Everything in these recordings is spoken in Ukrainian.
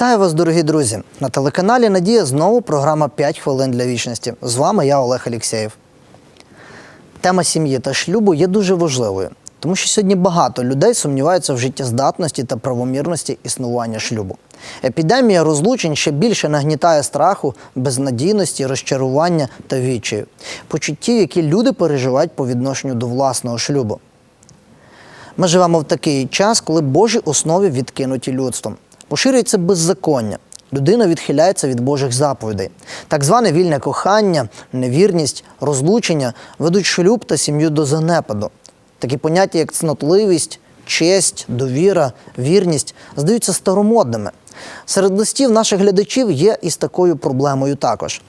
Вітаю вас, дорогі друзі! На телеканалі Надія знову програма «5 хвилин для вічності. З вами я, Олег Алєксєєв. Тема сім'ї та шлюбу є дуже важливою, тому що сьогодні багато людей сумніваються в життєздатності та правомірності існування шлюбу. Епідемія розлучень ще більше нагнітає страху, безнадійності, розчарування та відчаю, почуттів, які люди переживають по відношенню до власного шлюбу. Ми живемо в такий час, коли Божі основи відкинуті людством. Поширюється беззаконня. Людина відхиляється від Божих заповідей. Так зване вільне кохання, невірність, розлучення ведуть шлюб та сім'ю до занепаду. Такі поняття, як цнотливість, честь, довіра, вірність, здаються старомодними. Серед листів наших глядачів є і з такою проблемою також.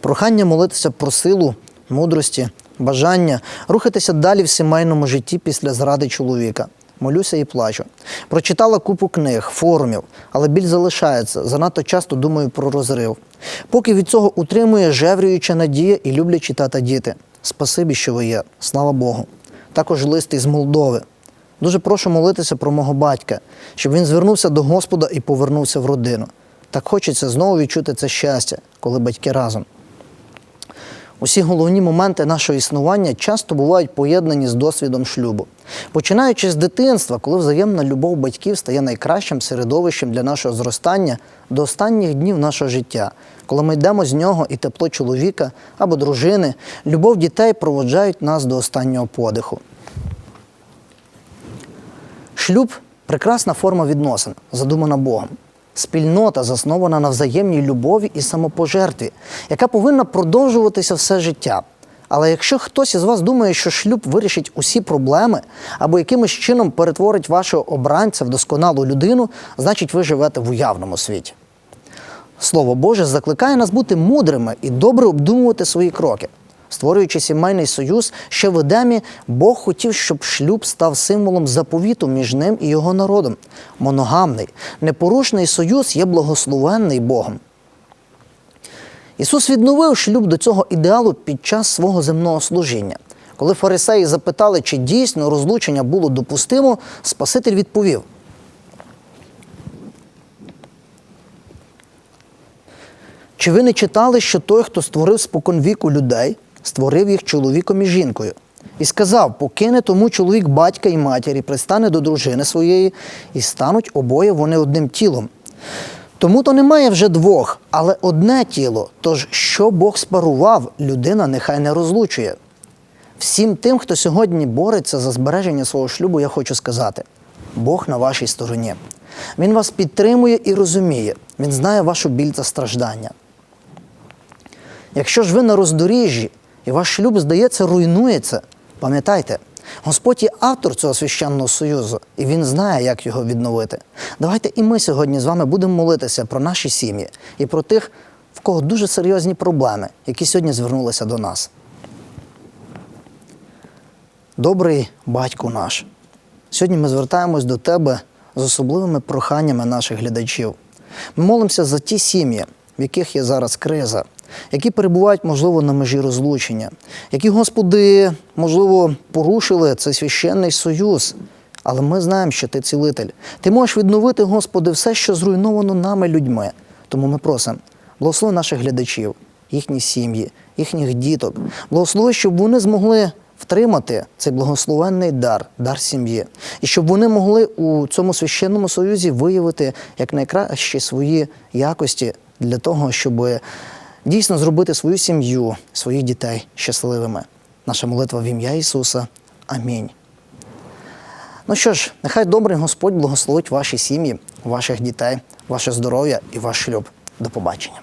Прохання молитися про силу, мудрості, бажання рухатися далі в сімейному житті після зради чоловіка. Молюся і плачу. Прочитала купу книг, форумів, але біль залишається. Занадто часто думаю про розрив. Поки від цього утримує жеврююча надія і люблять читати діти. Спасибі, що ви є. Слава Богу. Також лист із Молдови. Дуже прошу молитися про мого батька, щоб він звернувся до Господа і повернувся в родину. Так хочеться знову відчути це щастя, коли батьки разом. Усі головні моменти нашого існування часто бувають поєднані з досвідом шлюбу. Починаючи з дитинства, коли взаємна любов батьків стає найкращим середовищем для нашого зростання до останніх днів нашого життя, коли ми йдемо з нього і тепло чоловіка або дружини, любов дітей проводжають нас до останнього подиху. Шлюб прекрасна форма відносин, задумана Богом. Спільнота заснована на взаємній любові і самопожертві, яка повинна продовжуватися все життя. Але якщо хтось із вас думає, що шлюб вирішить усі проблеми або якимось чином перетворить вашого обранця в досконалу людину, значить ви живете в уявному світі. Слово Боже закликає нас бути мудрими і добре обдумувати свої кроки. Створюючи сімейний союз, ще в Едемі Бог хотів, щоб шлюб став символом заповіту між ним і його народом. Моногамний, непорушний союз є благословенний Богом. Ісус відновив шлюб до цього ідеалу під час свого земного служіння. Коли фарисеї запитали, чи дійсно розлучення було допустимо, Спаситель відповів: Чи ви не читали, що той, хто створив споконвіку людей, створив їх чоловіком і жінкою? І сказав: покине тому чоловік батька і матері, пристане до дружини своєї, і стануть обоє вони одним тілом. Тому то немає вже двох, але одне тіло. Тож, що Бог спарував, людина нехай не розлучує. Всім тим, хто сьогодні бореться за збереження свого шлюбу, я хочу сказати: Бог на вашій стороні. Він вас підтримує і розуміє. Він знає вашу біль та страждання. Якщо ж ви на роздоріжжі і ваш шлюб, здається, руйнується, пам'ятайте, Господь є автор цього священного союзу, і Він знає, як його відновити. Давайте і ми сьогодні з вами будемо молитися про наші сім'ї і про тих, в кого дуже серйозні проблеми, які сьогодні звернулися до нас. Добрий батько наш, сьогодні ми звертаємось до тебе з особливими проханнями наших глядачів. Ми молимося за ті сім'ї, в яких є зараз криза, які перебувають, можливо, на межі розлучення, які, Господи, можливо, порушили цей священний союз. Але ми знаємо, що ти цілитель. Ти можеш відновити, Господи, все, що зруйновано нами людьми. Тому ми просимо, благослови наших глядачів, їхні сім'ї, їхніх діток. Благослови, щоб вони змогли втримати цей благословенний дар, дар сім'ї, і щоб вони могли у цьому священному союзі виявити як найкращі свої якості для того, щоб дійсно зробити свою сім'ю, своїх дітей щасливими. Наша молитва в ім'я Ісуса. Амінь. Ну що ж, нехай добрий Господь благословить ваші сім'ї, ваших дітей, ваше здоров'я і ваш шлюб. До побачення.